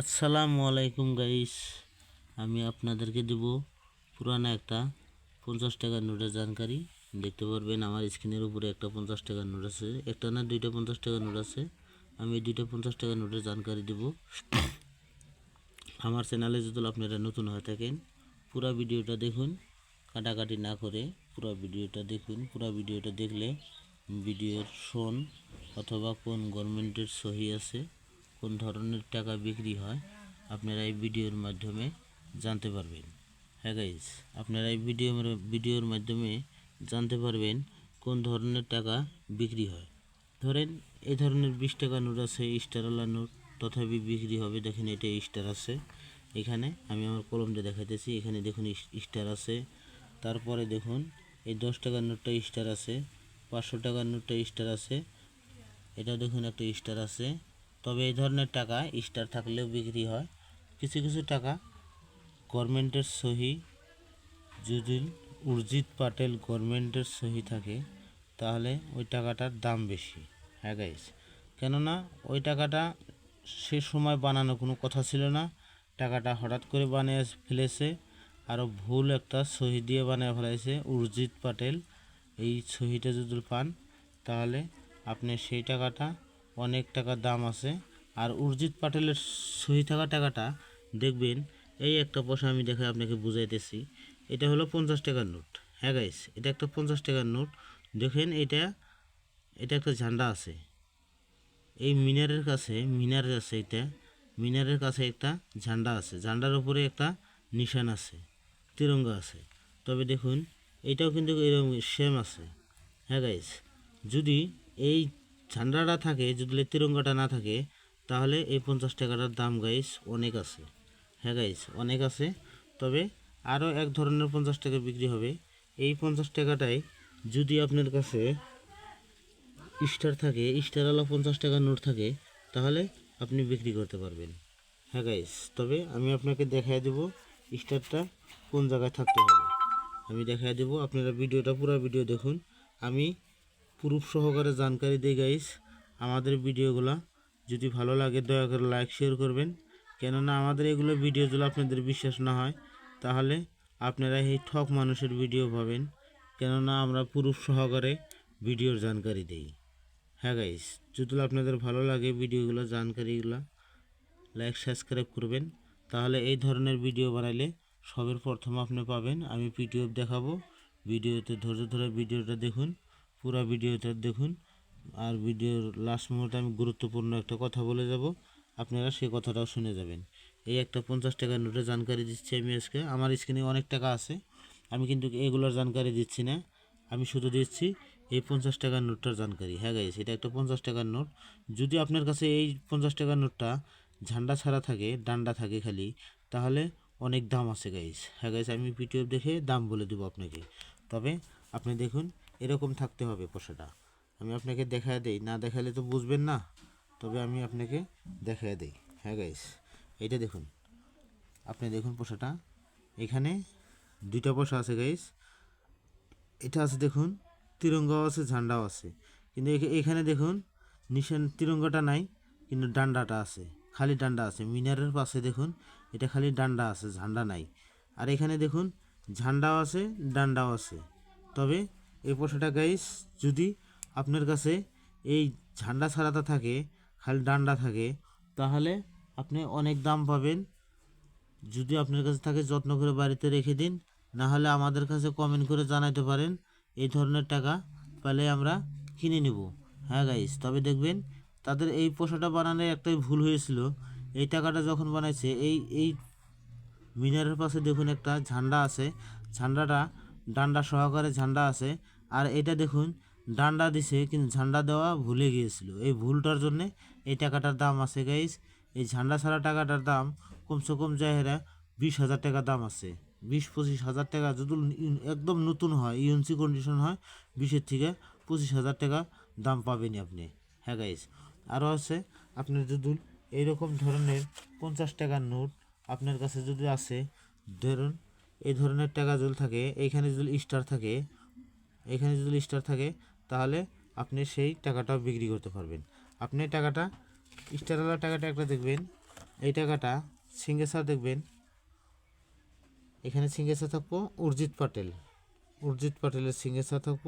আসসালামু আলাইকুম গাইস। আমি আপনাদেরকে দেব পুরানো একটা পঞ্চাশ টাকার নোটের জানকারি। দেখতে পারবেন আমার স্ক্রিনের উপরে একটা পঞ্চাশ টাকার নোট আছে। একটা না দুইটা পঞ্চাশ টাকার নোট আছে। আমি দুইটা পঞ্চাশ টাকার নোটের জানকারি দেব। আমার চ্যানেলে যদি আপনারা নতুন হয়ে থাকেন, পুরো ভিডিওটা দেখুন। কাটাকাটি না করে পুরো ভিডিওটা দেখুন। পুরো ভিডিওটা দেখলে ভিডিওর শোন অথবা কোন গভর্নমেন্টের সহি আছে। কোন ধরনের টাকা বিক্রি হয়, আপনারা এই ভিডিওর মাধ্যমে জানতে পারবেন। হ্যাঁ গাইজ আপনারা এই ভিডিও ভিডিওর মাধ্যমে জানতে পারবেন কোন ধরনের টাকা বিক্রি হয়। ধরেন এই ধরনের বিশ টাকা নোট আছে স্টারওয়ালা নোট, তথাপি বিক্রি হবে, দেখেন এটা স্টার আছে। এখানে আমি আমার কলমটা দেখাইতেছি, এখানে দেখুন স্টার আছে। তারপরে দেখুন এই দশ টাকার নোটটা স্টার আছে, পাঁচশো টাকার নোটটা স্টার আছে। এটা দেখুন একটা স্টার আছে। তবে এই ধরনের টাকা স্টার থাকলেও বিক্রি হয়। কিছু কিছু টাকা গভর্নমেন্টের সহি যদি উর্জিত পাটেল গভর্নমেন্টের সহি থাকে, তাহলে ওই টাকাটার দাম বেশি হ্যাঁ গাইস কেননা ওই টাকাটা সে সময় বানানো কোনো কথা ছিল না। টাকাটা হঠাৎ করে বানিয়ে ফেলেছে, আরও ভুল একটা সহি দিয়ে বানিয়ে ফেলেছে উর্জিত পাটেল। এই সহিটা যদি পান, তাহলে আপনি সেই টাকাটা অনেক টাকা দাম আছে। আর উর্জিত পাটেলের সহি থাকা টাকাটা দেখবেন, এই একটা পয়সা আমি দেখে আপনাকে বুঝাইতেছি। এটা হলো পঞ্চাশ টাকার নোট। হ্যাঁ গাইস এটা একটা পঞ্চাশ টাকার নোট। দেখেন এটা এটা একটা ঝান্ডা আছে। এই মিনারের কাছে মিনার আছে এটা, মিনারের কাছে একটা ঝান্ডা আছে। ঝান্ডার উপরে একটা নিশান আছে, তিরঙ্গা আছে। তবে দেখুন, এটাও কিন্তু এরকম সেম আছে। হ্যাঁ গাইস যদি এই ঝান্ডাটা থাকে, যদি তিরঙ্গাটা না থাকে, তাহলে এই পঞ্চাশ টাকাটার দাম গাইস অনেক আছে। হ্যাঁ গাইস অনেক আছে। তবে আরও এক ধরনের পঞ্চাশ টাকা বিক্রি হবে। এই পঞ্চাশ টাকাটাই যদি আপনার কাছে স্টার থাকে, স্টারওয়ালা পঞ্চাশ টাকা নোট থাকে, তাহলে আপনি বিক্রি করতে পারবেন। হ্যাঁ গাইস তবে আমি আপনাকে দেখাই দেব স্টারটা কোন জায়গায় থাকতে হবে। আমি দেখাই দেব, আপনারা ভিডিওটা, পুরো ভিডিও দেখুন। আমি প্রুফ সহকারে জানকারি দিই গাইস আমাদের ভিডিওগুলো যদি ভালো লাগে, দয়া করে লাইক শেয়ার করবেন। কেননা আমাদের এগুলো ভিডিও যদি আপনাদের বিশ্বাস না হয়, তাহলে আপনারা এই ঠক মানুষের ভিডিও পাবেন কেননা আমরা প্রুফ সহকারে ভিডিওর জানকারি দেই। হ্যাঁ গাইস যদি আপনাদের ভালো লাগে ভিডিওগুলো, জানকারিগুলো লাইক সাবস্ক্রাইব করবেন। তাহলে এই ধরনের ভিডিও বানাইলে সবের প্রথম আপনি পাবেন। আমি পিডিএফ দেখাবো। ভিডিওতে ধৈর্য ধরে ভিডিওটা দেখুন। পুরো ভিডিওটা দেখুন। আর ভিডিওর লাস্ট মুহূর্তে আমি গুরুত্বপূর্ণ একটা কথা বলে যাব। আপনারা সেই কথাটাও শুনে যাবেন। এই একটা পঞ্চাশ টাকার নোটের জানকারি দিচ্ছি আমি আজকে। আমার স্ক্রিনে অনেক টাকা আছে। আমি কিন্তু এগুলোর জানকারি দিচ্ছি না। আমি শুধু দিচ্ছি এই পঞ্চাশ টাকার নোটটার জানকারি। হ্যাঁ গাইস এটা একটা পঞ্চাশ টাকার নোট। যদি আপনার কাছে এই পঞ্চাশ টাকার নোটটা ঝান্ডা ছাড়া থাকে, ডান্ডা থাকে খালি, তাহলে অনেক দাম আছে গাইস হ্যাঁ গাইস আমি পিটিএফ দেখে দাম বলে দেবো আপনাকে। তবে আপনি দেখুন এরকম থাকতে হবে পয়সাটা আমি আপনাকে দেখায় দেই, না দেখালে তো বুঝবেন না, তবে আমি আপনাকে দেখায় দেই। হ্যাঁ গাইস এটা দেখুন। আপনি দেখুন পয়সাটা এখানে দুইটা পয়সা আছে গাইস এটা আছে দেখুন, তিরঙ্গাও আছে, ঝান্ডাও আছে। কিন্তু এখা- এখানে দেখুন, নিশান তিরঙ্গাটা নাই, কিন্তু ডান্ডাটা আছে। খালি ডান্ডা আছে। মিনারের পাশে দেখুন, এটা খালি ডান্ডা আছে, ঝান্ডা নাই। আর এখানে দেখুন, ঝান্ডাও আছে, ডান্ডাও আছে। তবে এই পয়সাটা গাইস যদি আপনার কাছে এই ঝান্ডা ছাড়াটা থাকে, খালি ডান্ডা থাকে, তাহলে আপনি অনেক দাম পাবেন। যদি আপনার কাছে থাকে, যত্ন করে বাড়িতে রেখে দিন, না হলে আমাদের কাছে কমেন্ট করে জানাতে পারেন, এই ধরনের টাকা পেলে আমরা কিনে নেব। হ্যাঁ গাইস তবে দেখবেন তাদের এই পোষাটা বানানোর একটাই ভুল হয়েছিল। এই টাকাটা যখন বানাইছে, এই এই মিনারের পাশে দেখুন একটা ঝান্ডা আছে। ঝান্ডাটা ডান্ডা সহকারে ঝান্ডা আছে। আর এটা দেখুন, ডান্ডা দিছে, কিন্তু ঝান্ডা দেওয়া ভুলে গিয়েছিল। এই ভুলটার জন্যে এই টাকাটার দাম আছে গাইস এই ঝান্ডা ছাড়া টাকাটার দাম কমসে কম জাহেরা বিশ হাজার টাকা দাম আছে। বিশ, পঁচিশ হাজার টাকা যদি একদম নতুন হয় ইউএনসি কন্ডিশন হয়, বিশের থেকে পঁচিশ হাজার টাকা দাম পাবেনই আপনি। হ্যাঁ গাইস আরও আছে, আপনার যদি এইরকম ধরনের পঞ্চাশ টাকার নোট আপনার কাছে যদি আছে ধরুন এই ধরনের টাকা যদি থাকে, এইখানে যদি স্টার থাকে এখানে যদি স্টার থাকে, তাহলে আপনি সেই টাকাটাও বিক্রি করতে পারবেন। আপনি টাকাটা স্টারওয়ালা টাকাটা একটা দেখবেন, এই টাকাটা সিঙ্গেসার দেখবেন। এখানে সিঙ্গেসার থাকব উর্জিত পাটেল। উর্জিত পাটেলের সিঙ্গেসার থাকব।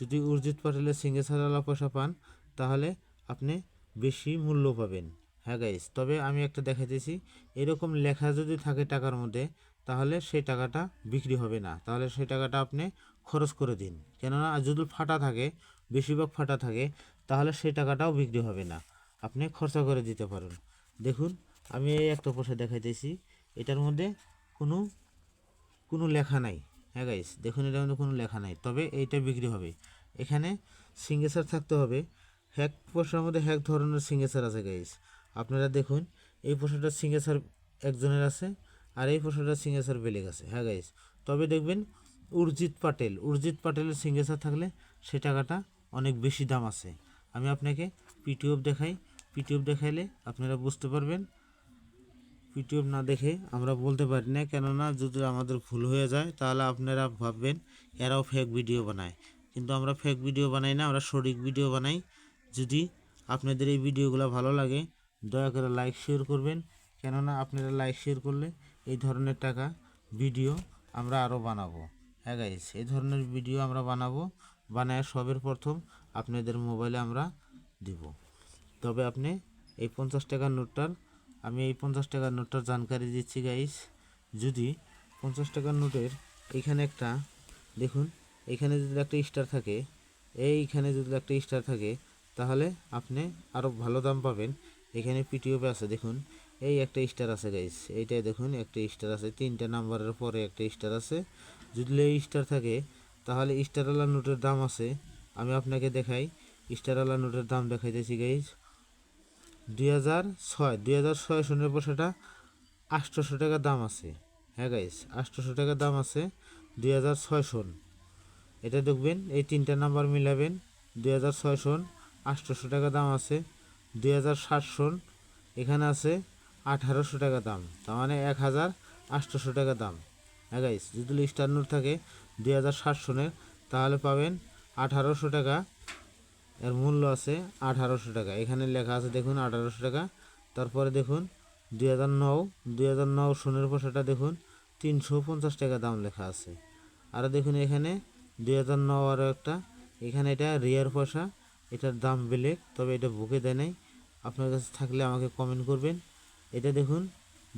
যদি উর্জিত পাটেলের সিঙ্গেসারওয়ালা পয়সা পান, তাহলে আপনি বেশি মূল্য পাবেন। হ্যাঁ গাইস তবে আমি একটা দেখাইতেছি, এরকম লেখা যদি থাকে টাকার মধ্যে তাহলে সেই টাকাটা বিক্রি হবে না। তাহলে সেই টাকাটা আপনি খরচ করে দিন। কেননা যদি ফাটা থাকে, বেশিরভাগ ফাটা থাকে, তাহলে সেই টাকাটাও বিক্রি হবে না। আপনি খরচা করে দিতে পারেন। দেখুন, আমি এই একটা পয়সা দেখাইতেছি। এটার মধ্যে কোনো কোনো লেখা নাই। হ্যাঁ গাইস দেখুন এটার মধ্যে কোনো লেখা নাই। তবে এইটা বিক্রি হবে। এখানে সিঙ্গেসার থাকতে হবে। হ্যাক পয়সার মধ্যে হ্যাক ধরনের সিঙ্গেসার আছে গাইস আপনারা দেখুন, এই পয়সাটার সিঙ্গেসার একজনের আছে। আর এই পয়সাটার সিঙ্গেসার বেলেগ আছে হ্যাঁ গাইস তবে দেখবেন উর্জিত পাটেল উর্জিত পাটেলের সিঙ্গেসার থাকলে সে টাকাটা অনেক বেশি দাম আছে। আমি আপনাকে পিটিএফ দেখাই। পিটিএফ দেখাইলে আপনারা বুঝতে পারবেন। পিটিএফ না দেখে আমরা বলতে পারি না, কেননা যদি আমাদের ভুল হয়ে যায়, তাহলে আপনারা ভাববেন এরাও ফেক ভিডিও বানায়। কিন্তু আমরা ফেক ভিডিও বানাই না, আমরা সঠিক ভিডিও বানাই। যদি আপনাদের এই ভিডিওগুলো ভালো লাগে, দয়া করে লাইক শেয়ার করবেন। কেননা আপনারা লাইক শেয়ার করলে এই ধরনের টাকা ভিডিও আমরা আরও বানাবো। হ্যাঁ গাইস এই ধরনের ভিডিও আমরা বানাবো। বানায় সবের প্রথম আপনাদের মোবাইলে আমরা দিব। তবে আপনি এই পঞ্চাশ টাকার নোটটার, আমি এই পঞ্চাশ টাকার নোটটার জানকারি দিচ্ছি গাইস যদি পঞ্চাশ টাকার নোটের এখানে একটা, দেখুন, এখানে যদি একটা স্টার থাকে, এইখানে যদি একটা স্টার থাকে, তাহলে আপনি আরও ভালো দাম পাবেন। এখানে পিটিওপে আছে, দেখুন। এই একটা স্টার আছে গাইস এইটাই দেখুন, একটা স্টার আছে। তিনটা নাম্বারের পরে একটা স্টার আছে। যদি এই স্টার থাকে, তাহলে স্টারওয়ালা নোটের দাম আছে। আমি আপনাকে দেখাই স্টারওয়ালা নোটের দাম দেখাইতেছি গাইস দুই হাজার ছয়, দুই হাজার ছয় সনের পয়সাটা আটশোশো টাকা দাম আছে। হ্যাঁ গাইস আটশোশো টাকা দাম আছে দুই হাজার ছয় সন। এটা দেখবেন, এই তিনটা নাম্বার মিলাবেন, দুই হাজার ছয় সন, আটশোশো টাকা দাম আছে। দুই হাজার ষাট সন, এখানে আছে আঠারোশো টাকা দাম। তার মানে এক হাজার আটশোশো টাকা দাম। হ্যাঁ গাইস যদি স্টার নোট থাকে দুই হাজার সনের তাহলে পাবেন আঠারোশো টাকা। এর মূল্য আছে আঠারোশো টাকা। এখানে লেখা আছে দেখুন আঠারোশো টাকা। তারপরে দেখুন দুই হাজার নৌ দুই হাজার নৌ সোনের পয়সাটা দেখুন তিনশো পঞ্চাশ টাকা দাম লেখা আছে। আর দেখুন এখানে দুই হাজার নৌ আরও একটা। এখানে এটা রিয়ার পয়সা এটার দাম বেলেগ, তবে এটা বুকে দেয় নাই। আপনার কাছে থাকলে আমাকে কমেন্ট করবেন। এটা দেখুন,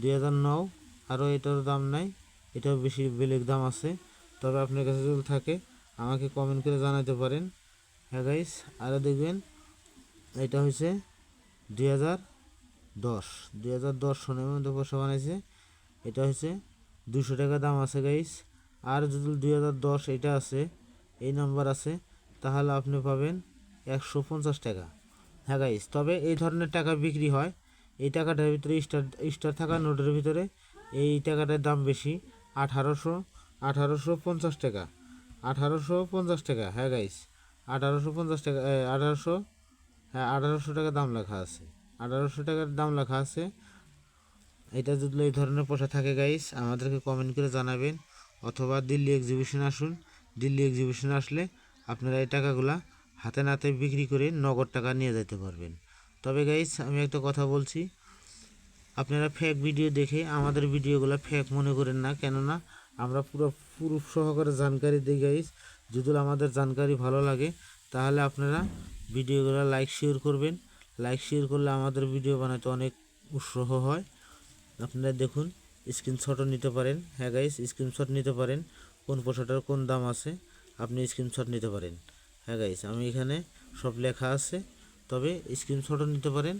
দুই হাজার নৌ আরও এটারও দাম নাই, এটাও বেশি বেলেগ দাম আছে। তবে আপনার কাছে যদি থাকে, আমাকে কমেন্ট করে জানাতে পারেন। হ্যাঁ গাইস আরও দেখবেন, এটা হয়েছে দুই হাজার দশ, দুই হাজার দশ সনের মধ্যে পয়সা বানাইছে। এটা হচ্ছে দুশো টাকা দাম আছে গাইস আর যদি দুই হাজার দশ এটা আছে, এই নাম্বার আছে, তাহলে আপনি পাবেন একশো পঞ্চাশ টাকা। হ্যাঁ গাইস তবে এই ধরনের টাকা বিক্রি হয় এই টাকাটার ভিতরে স্টার স্টার থাকা নোটের ভিতরে এই টাকাটার দাম বেশি। আঠারোশো আঠারোশো পঞ্চাশ টাকা। আঠারোশো পঞ্চাশ টাকা হ্যাঁ গাইস আঠারোশো পঞ্চাশ টাকা আঠারোশো হ্যাঁ আঠারোশো টাকা দাম লেখা আছে। আঠারোশো টাকার দাম লেখা আছে। এটা যদি এই ধরনের পোশাক থাকে গাইস আমাদেরকে কমেন্ট করে জানাবেন। অথবা দিল্লি এক্সিবিশন আসুন। দিল্লি এক্সিবিশন আসলে আপনারা এই টাকাগুলা হাতে নাতে বিক্রি করে নগদ টাকা নিয়ে যেতে পারবেন। তবে গাইস আমি একটা কথা বলছি। আপনারা ফেক ভিডিও দেখে আমাদের ভিডিওগুলো ফেক মনে করেন না, কেননা আমরা পুরো প্রুফ সহকারে জানকারি দিই গাইস যদি আমাদের জানকারি ভালো লাগে, তাহলে আপনারা ভিডিওগুলো লাইক শেয়ার করবেন। লাইক শেয়ার করলে আমাদের ভিডিও বানাতে অনেক উৎসাহ হয়। আপনারা দেখুন স্ক্রিনশটও নিতে পারেন। হ্যাঁ গাইস স্ক্রিনশট নিতে পারেন। কোন পোশাকটার কোন দাম আছে, আপনি স্ক্রিনশট নিতে পারেন। হ্যাঁ গাইস আমি এখানে সব লেখা আছে। তবে স্ক্রিনশটও নিতে পারেন।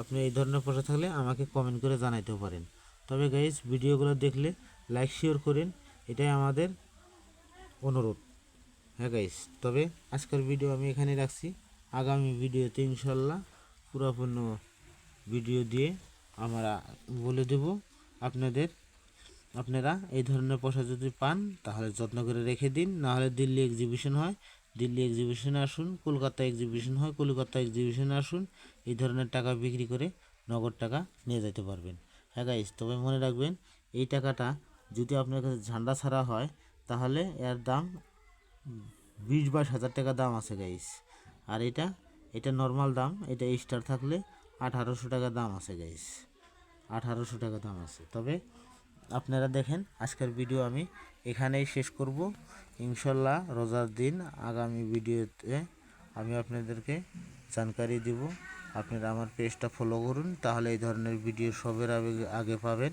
আপনি এই ধরনের পোশাক থাকলে আমাকে কমেন্ট করে জানাইতেও পারেন। তবে গাইস ভিডিওগুলো দেখলে লাইক শেয়ার করেন। এটাই আমাদের অনুরোধ। হ্যাঁ গাইস তবে আজকের ভিডিও আমি এখানে রাখছি। আগামী ভিডিওতে ইনশাল্লাহ পুরোপূর্ণ ভিডিও দিয়ে আমরা বলে দেব আপনাদের, আপনারা এই ধরনের পোশাক যদি পান, তাহলে যত্ন করে রেখে দিন। নাহলে দিল্লি এক্সিবিশন হয় দিল্লি এক্সিবিশনে আসুন কলকাতা এক্সিবিশন হয় কলকাতা এক্সিবিশনে আসুন, এই ধরনের টাকা বিক্রি করে নগদ টাকা নিয়ে যেতে পারবেন। হ্যাঁ গাইস তবে মনে রাখবেন, এই টাকাটা যদি আপনার কাছে ঝান্ডা ছাড়া হয়, তাহলে এর দাম বিশ বাইশ হাজার টাকা দাম আছে গাইস আর এটা এটা নর্মাল দাম, এটা স্টার থাকলে আঠারোশো টাকা দাম আছে গাইস আঠারোশো টাকা দাম আছে। তবে আপনারা দেখেন, আজকের ভিডিও আমি এখানেই শেষ করব। ইনশাল্লাহ রোজার দিন আগামী ভিডিওতে আমি আপনাদেরকে জানকারি দিব। আপনারা আমার পেজটা ফলো করুন, তাহলে এই ধরনের ভিডিও সবের আগে আগে পাবেন।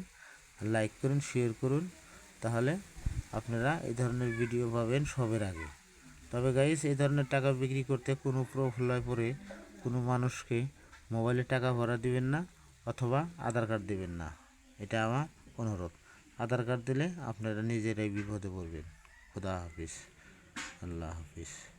লাইক করুন শেয়ার করুন, তাহলে আপনারা এই ধরনের ভিডিও পাবেন সবের আগে। তবে গাইস এই ধরনের টাকা বিক্রি করতে কোনো প্রফলায় পরে কোনো মানুষকে মোবাইলে টাকা ভরা দিবেন না, অথবা আধার কার্ড দিবেন না। এটা আমার অনুরোধ। আধার কার্ড দিলে আপনারা নিজেরাই বিপদে পড়বেন। খুদা হাফিজ। আল্লাহ হাফিজ।